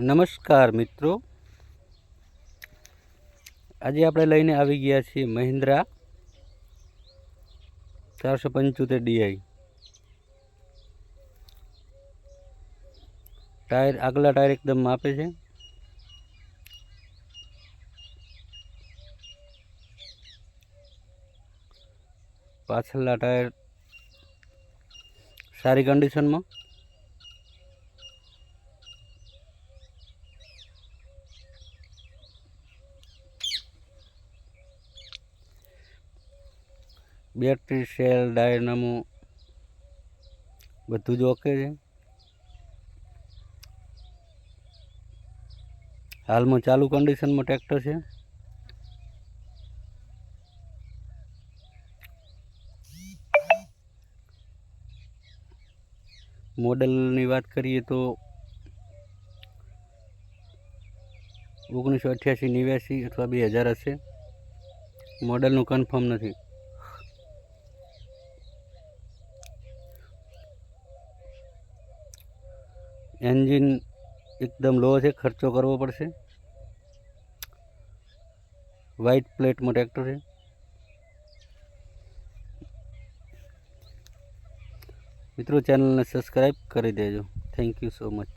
નમસ્કાર મિત્રો. આજે આપણે લઈને આવી ગયા છીએ મહિન્દ્રા ચારસો પંચોતેર ડીઆઈ ટાયર, આગલા ટાયર એકદમ માપે છે. પાછળના ટાયર સારી કન્ડિશનમાં બેટરી સેલ, ડાયનામો, બધું જ ઓકે છે. હાલમાં ચાલુ કન્ડિશનમાં ટ્રેક્ટર છે. મોડલની વાત કરીએ તો ઓગણીસો અઠ્યાસી નેવ્યાસી અથવા બે હજાર હશે. મોડલનું કન્ફર્મ નથી. એન્જિન એકદમ લો છે, ખર્ચો કરવો પડશે. વ્હાઇટ પ્લેટમાં ટ્રેક્ટર છે. મિત્રો ચેનલને સબસ્ક્રાઈબ કરી દેજો. Thank you so much